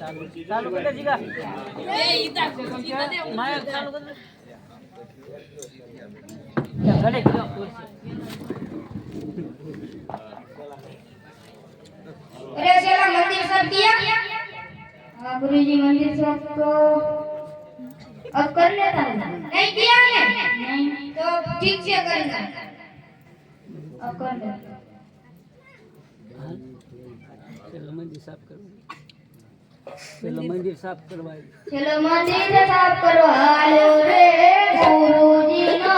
ચાલુ કરી દે જીગા માયા ચાલુ કરી દે ઘરે કીધો ખુરશી. अरे चला मंदिर सब किया हाँ गुरुजी मंदिर सब तो अब कर लेता है नहीं किया ने नहीं तो ठीक से करना अब कर ले પેલું મંદિર સાફ કરવા પેલું મંદિર સાફ કરવા રે ગુરુજી નો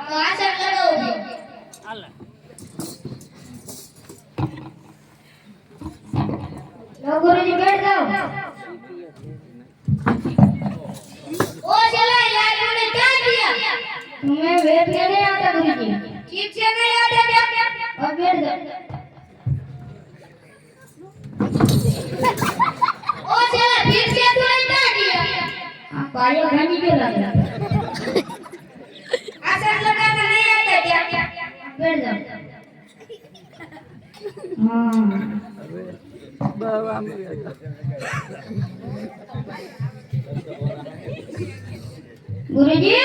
हाँ, ગુરુજી બેઠ જાઓ ઓ ચલા યાર મને क्या दिया तुम्हें वेट करने आता गुरुजी ठीक से नहीं आता क्या अब बैठ जाओ ओ चला ठीक से तूने क्या दिया पायो घनी क्यों लग रहा સ્વામીજી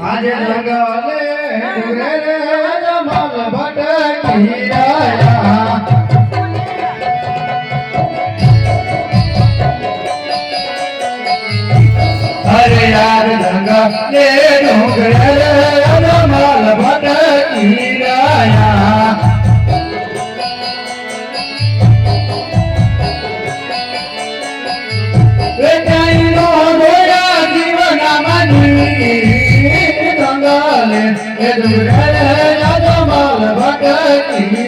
આજે જગલે જંગલે એ દુરે રે જમાલ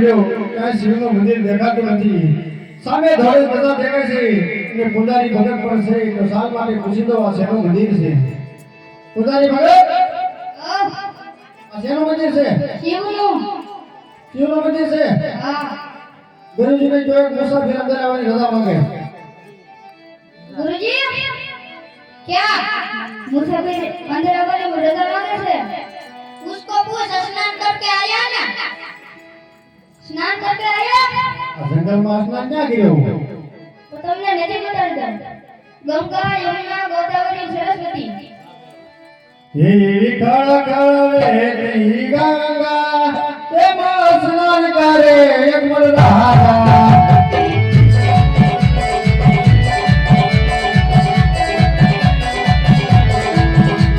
ગયો ત્યાં શિવનું મંદિર દેખાતું નથી. સામે ધોળે બધા દેખાય છે. અને પોતાની ભગત પણ છે. તો સાલ માટે પૂછી દો આ શેનું મંદિર છે? પોતાની ભગત? આ શેનું મંદિર છે? શિવનું. શિવનું મંદિર છે? ગુરુજીભાઈ તો એક મુસાફિર અંદર આવવાની રજા માંગે. ગુરુજી? ક્યાં? મુસાફિર અંદર આવવાની જંગલમાં આસમાન ક્યાં કર્યું હું તમને નથી બતાડતા ગંગા યમુના ગોદાવરી સરસ્વતી. હે ખળ ખળ વહેતી ગંગા તેમાં સ્નાન કરે એક મલદારા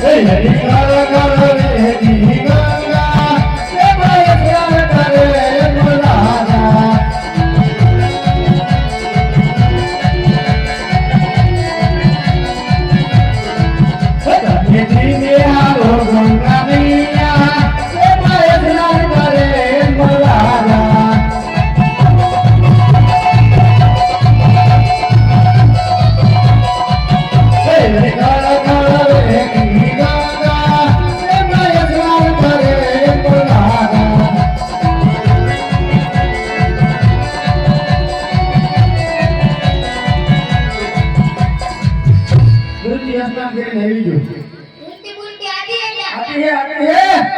હે હરી દિવસમાં ઘેર લેવી જો ઉલટી ઉલટી આધી આધી આધી હે આધી હે